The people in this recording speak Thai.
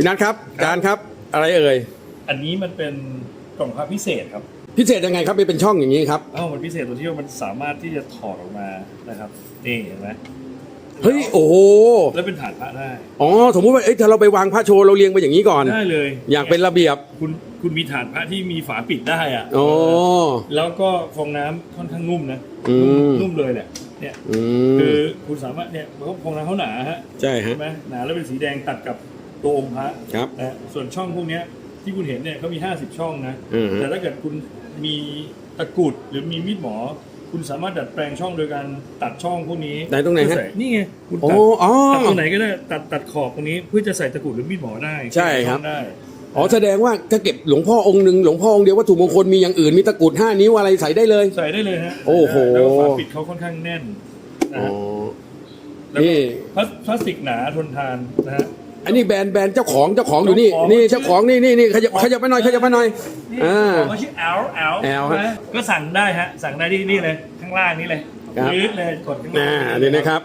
พี่นัทครับอาจารย์ครับอะไรเอ่ยอันนี้มันเป็นกล่องพระพิเศษครับพิเศษยังไงครับเป็นช่องอย่างนี้ครับเอ้ามันพิเศษตรงที่ว่ามันสามารถที่จะถอดออกมานะครับนี่เห็นไหมเฮ้ยโอ้โหแล้วเป็นฐานพระได้อ๋อสมมุติว่าเอ้ยถ้าเราไปวางพระโชว์เราเรียงไปอย่างนี้ก่อนได้เลย อย่างเป็นระเบียบคุณคุณมีฐานพระที่มีฝาปิดได้อะโอ้แล้วก็ฟองน้ำค่อนข้างนุ่มนะอืมนุ่มเลยแหละเนี่ยอืคืมอคุณสามารถเนี่ยเพราะฟองน้ำเขาหนาฮะใช่ฮะใช่ไหมหนาแล้วเป็นสีแดงตัดกับ ตัวองค์พระครับนะส่วนช่องพวกเนี้ยที่คุณเห็นเนี่ยเขามี 50 ช่องนะ อืมฮะแต่ถ้าเกิดคุณมีตะกรุดหรือมีมีดหมอ คุณสามารถดัดแปลงช่องโดยการตัดช่องพวกนี้ไหนตรงไหนฮะเพื่อใส่นี่ไงคุณโอ้ตัด อ๋อ ตัดตรงไหนก็ได้ตัดตัดขอบตรงนี้เพื่อจะใส่ตะกรุดหรือมีดหมอได้ใช่ครับช่องได้อ๋อแสดงว่าถ้าเก็บหลวงพ่อองค์หนึ่งหลวงพ่อองค์เดียววัตถุมงคลมีอย่างอื่นมีตะกรุดห้านิ้วอะไรใส่ได้เลย ใส่ได้เลยฮะโอ้โห แล้วก็ฝาปิดเขาค่อนข้างแน่นนะอ๋อฮะแล้วก็นี่ พลาสพลาสติกหนาทนทานนะฮะ อันนี้แบรนด์แบรนด์เจ้าของเจ้าของอยู่นี่เจ้าของนี่เจ้าของนี่นี่นี่ขยับขยับไปหน่อยขยับไปหน่อยนี่อ่าของเขาชื่อแอลแอล L ฮะก็สั่งได้ฮะ สั่งได้ที่นี่เลย ข้างล่างนี้เลยครับ ยืดเลยกดข้างล่าอ่างนี่นะครับ